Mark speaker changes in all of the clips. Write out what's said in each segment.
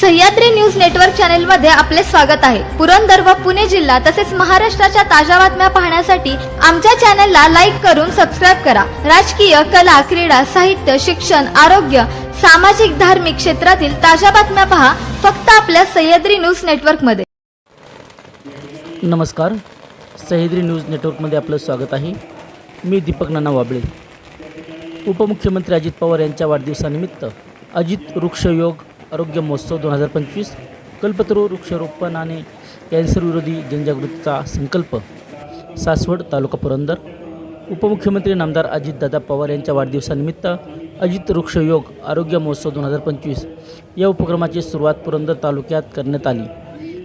Speaker 1: Sahyadri news network चॅनलमध्ये आपले स्वागत आहे. पुरंदर व पुणे जिल्हा तसेच महाराष्ट्राच्या ताज्या बातम्या पाहण्यासाठी आमच्या चॅनलला लाईक करून सबस्क्राईब करा. राजकीय कला क्रीडा साहित्य शिक्षण आरोग्य सामाजिक धार्मिक क्षेत्रातील ताज्या बातम्या पहा फक्त आपल्या सह्याद्री न्यूज नेटवर्कमध्ये
Speaker 2: नमस्कार. सह्याद्री न्यूज नेटवर्कमध्ये आपलं स्वागत आहे. मी दीपक नाना वाबळे. उपमुख्यमंत्री अजित पवार यांच्या वाढदिवसानिमित्त अजित वृक्षयोग आरोग्य महोत्सव दोन हजार पंचवीस कल्पतरू वृक्षारोपण आणि कॅन्सरविरोधी जनजागृतीचा संकल्प. सासवड तालुका पुरंदर. उपमुख्यमंत्री नामदार अजितदादा पवार यांच्या वाढदिवसानिमित्त अजित वृक्षयोग आरोग्य महोत्सव दोन हजार पंचवीस या उपक्रमाची सुरुवात पुरंदर तालुक्यात करण्यात आली.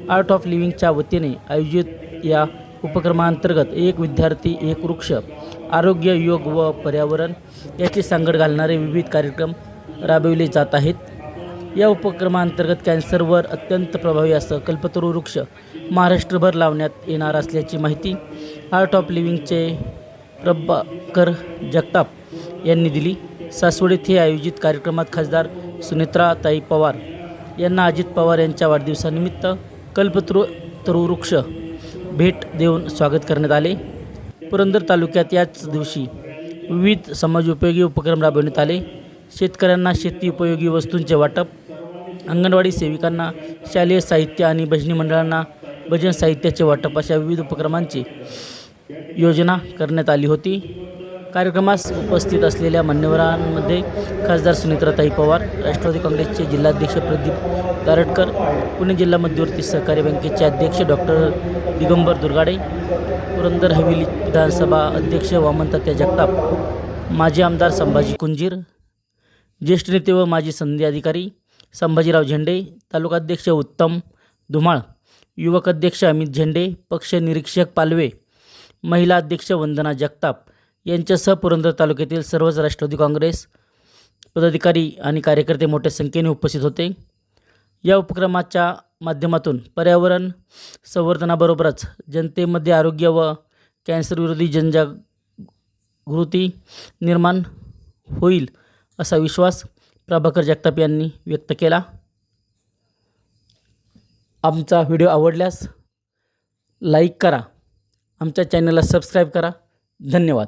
Speaker 2: आर्ट ऑफ लिव्हिंगच्या वतीने आयोजित या उपक्रमांतर्गत एक विद्यार्थी एक वृक्ष आरोग्य योग व पर्यावरण याची सांगड घालणारे विविध कार्यक्रम राबविले जात आहेत. या उपक्रमांतर्गत कॅन्सरवर अत्यंत प्रभावी असं कल्पतरू वृक्ष महाराष्ट्रभर लावण्यात येणार असल्याची माहिती आर्ट ऑफ लिव्हिंगचे प्रभाकर जगताप यांनी दिली. सासवड येथे आयोजित कार्यक्रमात खासदार सुनेत्राताई पवार यांना अजित पवार यांच्या वाढदिवसानिमित्त कल्पतरू तरुवृक्ष भेट देऊन स्वागत करण्यात आले. पुरंदर तालुक्यात याच दिवशी विविध समाजोपयोगी उपक्रम राबवण्यात आले. शेतकऱ्यांना शेती उपयोगी वस्तूंचे वाटप अंगणवाडी सेविकांना शालेय साहित्य आणि भजनी मंडळांना भजन साहित्याचे वाटप अशा विविध उपक्रमांची योजना करण्यात आली होती. कार्यक्रमास उपस्थित असलेल्या मान्यवरांमध्ये खासदार सुनेत्राताई पवार राष्ट्रवादी काँग्रेसचे जिल्हाध्यक्ष प्रदीप गारटकर पुणे जिल्हा मध्यवर्ती सहकारी बँकेचे अध्यक्ष डॉक्टर दिगंबर दुर्गाडे पुरंदर हवेली विधानसभा अध्यक्ष वामनतात्या जगताप माजी आमदार संभाजी कुंजीर ज्येष्ठ नेते व माजी संधी अधिकारी संभाजीराव झेंडे तालुकाध्यक्ष उत्तम धुमाळ युवक अध्यक्ष अमित झेंडे पक्ष निरीक्षक पालवे महिला अध्यक्ष वंदना जगताप यांच्यासह पुरंदर तालुक्यातील सर्वच राष्ट्रवादी काँग्रेस पदाधिकारी आणि कार्यकर्ते मोठ्या संख्येने उपस्थित होते. या उपक्रमाच्या माध्यमातून पर्यावरण संवर्धनाबरोबरच जनतेमध्ये आरोग्य व कॅन्सरविरोधी जनजागृती निर्माण होईल. असा विश्वास प्रभाकर जगताप यांनी व्यक्त केला. आमचा व्हिडिओ आवडल्यास लाईक करा. आमच्या चॅनलला सबस्क्राईब करा. धन्यवाद.